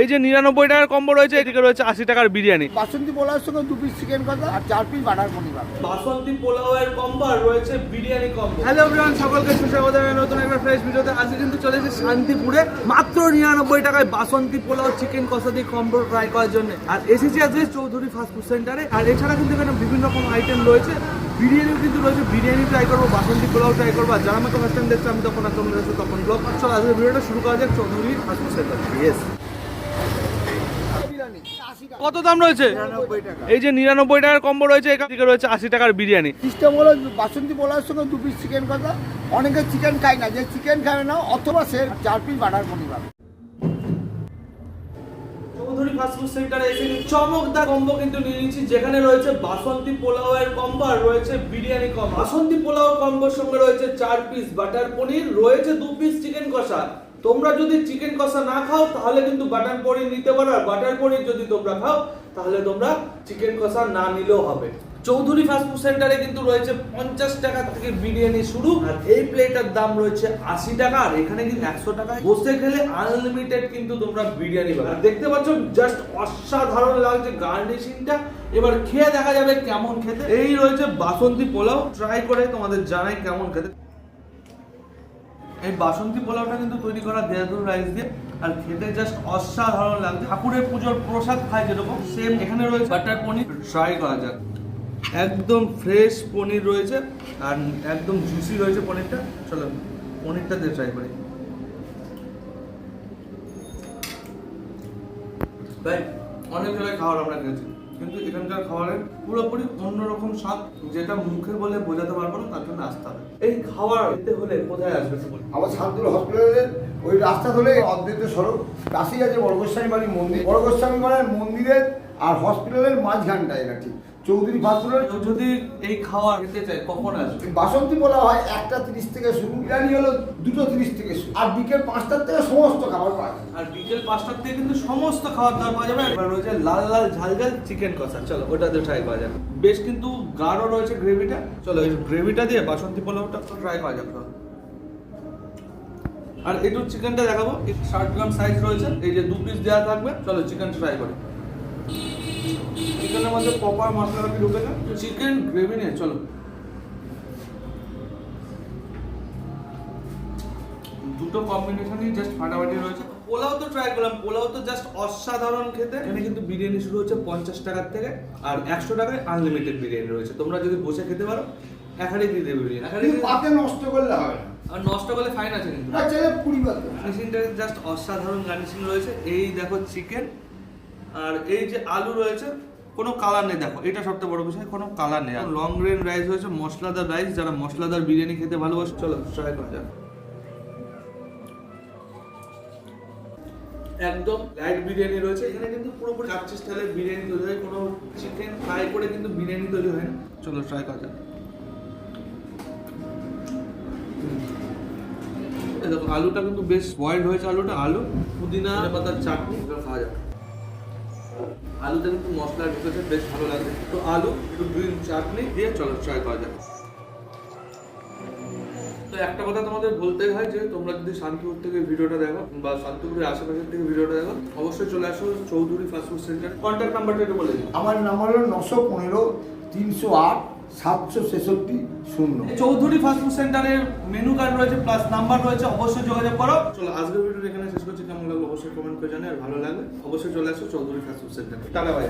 এই যে নিরানব্বই টাকার কম্বো রয়েছে এদিকে রয়েছে আশি টাকার বিরিয়ানি। বাসন্তী পোলাওয়ের সঙ্গে দু পিস চিকেন কথা আর চার পিস বাটার পনির বাসন্তী পোলাওয়ের কম্বো আর রয়েছে বিরিয়ানি কম্বো হ্যালো এভরিওয়ান সকলকে সুস্বাগত জানাই নতুন একটা ফ্রেশ ভিডিওতে আজকে কিন্তু চলে এসেছি শান্তিপুরে মাত্র নিরানব্বই টাকায় বাসন্তী পোলাও চিকেন কষা দিয়ে কম্বো ট্রাই করার জন্য। আর এসেছি আজকে চৌধুরী ফাস্ট ফুড সেন্টারে আর এছাড়া কিন্তু এখানে বিভিন্ন রকম আইটেম রয়েছে। বিরিয়ানিও কিন্তু রয়েছে বিরিয়ানি ট্রাই করব বাসন্তী পোলাও ট্রাই করব। আর যারা আমাকে ফার্স্ট টাইম দেখছে আমি তখন আর তোমরা তখন ব্লগ চলো আজকে ভিডিওটা শুরু করা যাক Chowdhury fast food centre yes কত দাম রয়েছে? নিরানব্বই এই যে নিরানব্বই টাকার কম্বো রয়েছে এদিকে রয়েছে আশি টাকার বিরিয়ানি। সিস্টেম হলো বাসন্তী পোলাওয়ের সঙ্গে দু পিস চিকেন কথা। অনেকে চিকেন খায় না। যে চিকেন খায় না অথবা সে চার পিস বাটার পনির পাবে চৌধুরী ফাস্ট ফুড সেন্টারে এসে কিন্তু চমকদার কম্বো কিন্তু নিয়ে নিয়েছি। যেখানে রয়েছে বাসন্তী পোলাও এর কম্বো আর রয়েছে বিরিয়ানি কম্বো বাসন্তী পোলাও কম্বোর সঙ্গে রয়েছে চার পিস বাটার পনির রয়েছে দু পিস চিকেন কষা। তোমরা যদি চিকেন কষা না খাও, তাহলে কিন্তু বাটার পনির নিতে পারো, আর বাটার পনির যদি তোমরা খাও, তাহলে তোমরা চিকেন কষা না নিলেও হবে। চৌধুরী ফাস্ট ফুড সেন্টারে কিন্তু রয়েছে পঞ্চাশ টাকা থেকে বিরিয়ানি শুরু, আর এই প্লেটের দাম রয়েছে আশি টাকা, আর এখানে কিন্তু একশো টাকায়। বসে খেলে আনলিমিটেড কিন্তু তোমরা বিরিয়ানি পাবে। দেখতে পাচ্ছ জাস্ট অসাধারণ লাগছে গার্নিশিংটা এবার খেয়ে দেখা যাবে কেমন খেতে। এই রয়েছে বাসন্তী পোলাও। ট্রাই করে তোমাদের জানাই কেমন খেতে। এই বাসন্তী পোলাওটা কিন্তু তৈরি করা দেহদুর রাইস দিয়ে, আর খেতে জাস্ট অসাধারণ লাগছে। ঠাকুরের পুজোর প্রসাদ খায় যেরকম সেম এখানে রয়েছে বাটার পনির। ট্রাই করা যাক। একদম ফ্রেশ পনির রয়েছে, আর একদম জুসি রয়েছে পনিরটা। চলো, পনিরটা দিয়ে ট্রাই করি। ভাই অনেক জায়গায় খাওয়ার আমরা খেয়েছি। কিন্তু এখানকার খাবারের পুরোপুরি অন্যরকম স্বাদ যেটা মুখে বলে বোঝাতে পারব না, তার জন্য আসতে হবে। এই খাবার খেতে হলে কোথায় আসবে। আমার শান্তুর হসপিটালের ওই রাস্তা ধরে অদ্বৈত সড়ক কাশি আছে বড়গোস্বামী বাড়ির মন্দির। বড়গোস্বামী বাড়ির মন্দিরের আর হসপিটালের মাঝখানটা এটা ঠিক। চৌধুরী কেউ যদি এই খাবার খেতে চায় কখন আসবে? বাসন্তী বলা হয় একটা তিরিশ থেকে শুরু। বিরিয়ানি হলো দুটো তিরিশ থেকে শুরু। আর বিকেল পাঁচটার থেকে সমস্ত খাবার পাওয়া যায়। আর বিকেল পাঁচটার থেকে কিন্তু সমস্ত খাবার দাবার পাওয়া যাবে। এবার রয়েছে লাল লাল ঝাল ঝাল চিকেন কষা। চলো ওটা দিয়ে ট্রাই করা যাবে বেশ কিন্তু গাঢ় রয়েছে গ্রেভিটা চলো এই গ্রেভিটা দিয়ে বাসন্তী পোলাওটা ট্রাই করা যাবে আর একটু চিকেনটা দেখাবো। ষাট গ্রাম সাইজ রয়েছে। এই যে দু পিস দেওয়া থাকবে। চলো চিকেন ট্রাই করি। মধ্যে প্রপার মশলা কি ঢুকে না চিকেন গ্রেভি নিয়ে চলো। দুটো কম্বিনেশনই জাস্ট ফাটাফাটি রয়েছে। পোলাও তো ট্রাই করলাম পোলাও তো জাস্ট অসাধারণ খেতে। এখানে কিন্তু বিরিয়ানি শুরু হচ্ছে পঞ্চাশ টাকার থেকে আর একশো টাকায় আনলিমিটেড বিরিয়ানি রয়েছে। তোমরা যদি বসে খেতে পারো এক হাঁড়ি দিয়ে দেবে বিরিয়ানি এক হাঁড়ি কিন্তু দিয়ে- পাতে নষ্ট করলে হবে আর নষ্ট করলে ফাইন আছে কিন্তু। পাতে গার্নিশিংটা জাস্ট অসাধারণ গার্নিশিং রয়েছে। এই দেখো চিকেন আর এই যে আলু রয়েছে কোনো কালার নেই দেখো এটা সবথেকে বড় বিষয় কোনো কালার নেই। লং গ্রেন রাইস হয়েছে মশলাদার রাইস যারা মশলাদার বিরিয়ানি খেতে ভালোবাসে চলো ট্রাই করা যাক। একদম লাইট বিরিয়ানি রয়েছে এখানে কিন্তু পুরোপুরি কাচ্চি স্টাইলের বিরিয়ানি তৈরি হয় কোনো চিকেন ফ্রাই করে কিন্তু বিরিয়ানি তৈরি হয় না। চলো ট্রাই করা যাক। দেখো আলুটা কিন্তু বেশ বয়েলড হয়েছে আলুটা আলু পুদিনা পাতার চাটনি খাওয়া যাবে আলুতে কিন্তু মশলা ঢুকেছে, বেশ ভালো লাগে তো আলু, একটু গ্রিন চাটনি দিয়ে চলো ট্রাই করা যাবে তো একটা কথা তোমাদের বলতেই হয় যে, তোমরা যদি শান্তিপুর থেকে ভিডিওটা দেখো বা শান্তিপুরের আশেপাশের থেকে ভিডিওটা দেখো, অবশ্যই চলে আসো চৌধুরী ফাস্টফুড সেন্টার কন্ট্যাক্ট নাম্বারটা একটু বলে দিন আমার নাম্বার হলো নশো পনেরো তিনশো আট সাতশো ছেষট্টি শূন্য। চৌধুরী ফাস্টফুড সেন্টারের মেনু কার্ড রয়েছে প্লাস নাম্বার রয়েছে অবশ্যই যোগাযোগ করো। চলো আজকে ভিডিওটা এখানে শেষ করছি। কেমন লাগল অবশ্যই কমেন্ট করে জানাই আর ভালো লাগলে অবশ্যই চলে আসো চৌধুরী ফাস্টফুড সেন্টারে। টাটা ভাই